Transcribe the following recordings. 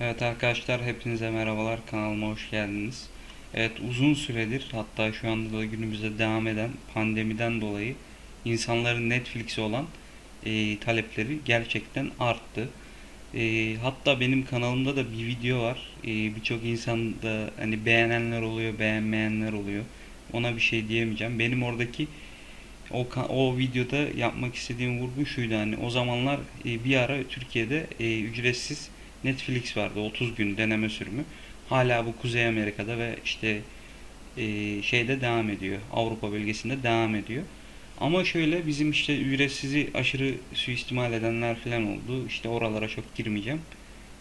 Evet arkadaşlar hepinize merhabalar kanalıma hoş geldiniz. Evet uzun süredir hatta şu anda da günümüzde devam eden pandemiden dolayı insanların Netflix'e olan e, talepleri gerçekten arttı. E, hatta benim kanalımda da bir video var. E, Birçok insan da hani beğenenler oluyor, beğenmeyenler oluyor. Ona bir şey diyemeyeceğim. Benim oradaki o, o videoda yapmak istediğim vurgu şuydu hani o zamanlar e, bir ara Türkiye'de e, ücretsiz Netflix vardı 30 gün deneme sürümü. Hala bu Kuzey Amerika'da ve işte e, şeyde devam ediyor. Avrupa bölgesinde devam ediyor. Ama şöyle bizim işte ücretsizi aşırı suistimal edenler falan oldu. İşte oralara çok girmeyeceğim.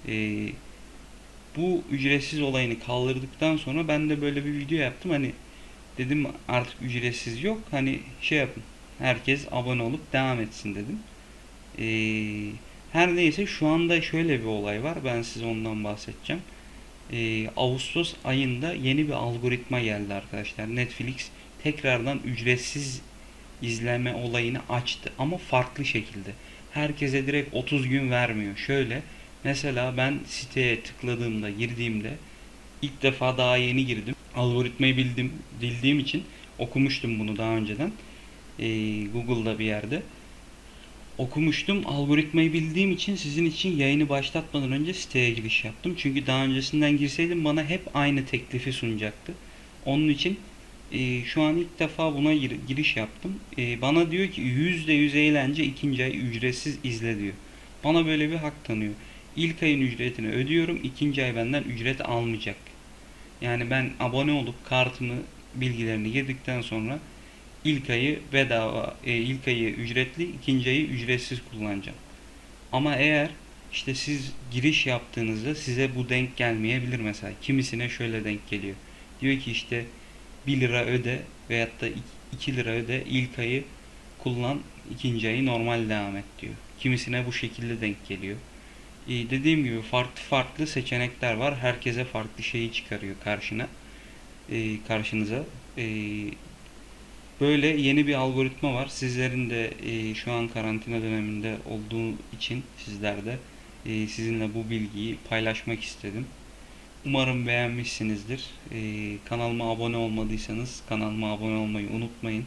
E, bu ücretsiz olayını kaldırdıktan sonra ben de böyle bir video yaptım. Hani dedim artık ücretsiz yok. Hani şey yapın. Herkes abone olup devam etsin dedim. Ee, her neyse şu anda şöyle bir olay var. Ben size ondan bahsedeceğim. Ee, Ağustos ayında yeni bir algoritma geldi arkadaşlar. Netflix tekrardan ücretsiz izleme olayını açtı ama farklı şekilde. Herkese direkt 30 gün vermiyor. Şöyle mesela ben siteye tıkladığımda, girdiğimde ilk defa daha yeni girdim. Algoritmayı bildim, bildiğim için okumuştum bunu daha önceden. Ee, Google'da bir yerde okumuştum. Algoritmayı bildiğim için sizin için yayını başlatmadan önce siteye giriş yaptım. Çünkü daha öncesinden girseydim bana hep aynı teklifi sunacaktı. Onun için e, şu an ilk defa buna gir- giriş yaptım. E, bana diyor ki %100 eğlence ikinci ay ücretsiz izle diyor. Bana böyle bir hak tanıyor. İlk ayın ücretini ödüyorum. ikinci ay benden ücret almayacak. Yani ben abone olup kartımı bilgilerini girdikten sonra ilk ayı bedava, e, ilk ayı ücretli, ikinci ayı ücretsiz kullanacağım. Ama eğer işte siz giriş yaptığınızda size bu denk gelmeyebilir mesela. Kimisine şöyle denk geliyor. Diyor ki işte 1 lira öde veyahut da 2 lira öde ilk ayı kullan, ikinci ayı normal devam et diyor. Kimisine bu şekilde denk geliyor. E, dediğim gibi farklı farklı seçenekler var. Herkese farklı şeyi çıkarıyor karşına. E, karşınıza. E, Böyle yeni bir algoritma var. Sizlerin de e, şu an karantina döneminde olduğu için sizler de e, sizinle bu bilgiyi paylaşmak istedim. Umarım beğenmişsinizdir. E, kanalıma abone olmadıysanız kanalıma abone olmayı unutmayın.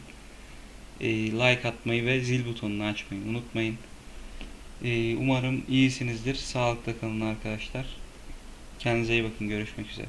E, like atmayı ve zil butonunu açmayı unutmayın. E, umarım iyisinizdir. Sağlıkla kalın arkadaşlar. Kendinize iyi bakın. Görüşmek üzere.